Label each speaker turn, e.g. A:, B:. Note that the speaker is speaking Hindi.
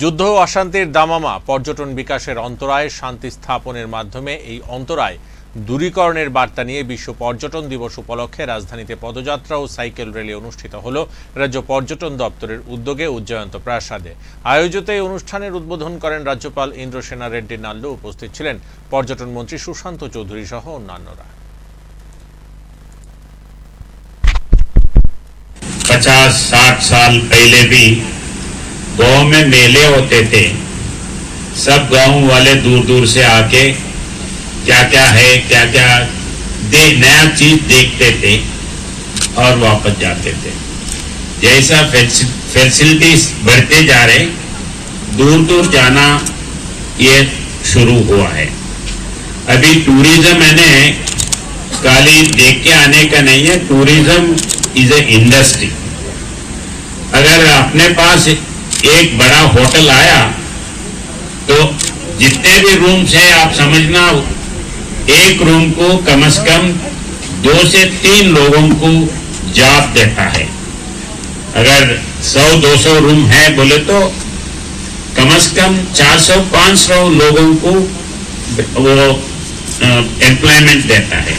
A: যুদ্ধ ও অশান্তির দামামা পর্যটন বিকাশের অন্তরায় শান্তি স্থাপনের মাধ্যমে এই অন্তরায় দূরীকরণের বার্তা নিয়ে বিশ্ব পর্যটন দিবস উপলক্ষে রাজধানীতে পদযাত্রা ও সাইকেল র্যালি অনুষ্ঠিত হলো রাজ্য পর্যটন দপ্তরের উদ্যোগে উজ্জয়ন্ত প্রাসাদে আয়োজিত এই অনুষ্ঠানের উদ্বোধন করেন রাজ্যপাল ইন্দ্রসেনা রেড্ডি নাল্লু উপস্থিত ছিলেন পর্যটন মন্ত্রী সুশান্ত চৌধুরী সহ অন্যান্যরা
B: पचास साठ साल पहले भी गाँव में मेले होते थे। सब गाँव वाले दूर दूर से आके क्या क्या है क्या क्या दे, नया चीज़ देखते थे और वापस जाते थे। जैसा फैसिलिटीज़ बढ़ते जा रहे दूर दूर जाना ये शुरू हुआ है। अभी टूरिज़्म मैंने खाली देख के आने का नहीं है, टूरिज़्म इज़ ए इंडस्ट्री। अगर अपने पास एक बड़ा होटल आया तो जितने भी रूम्स हैं, आप समझना, एक रूम को कम से कम दो से तीन लोगों को जॉब देता है। अगर 100-200 रूम है बोले तो कम से कम 400-500 लोगों को वो एम्प्लॉयमेंट देता है।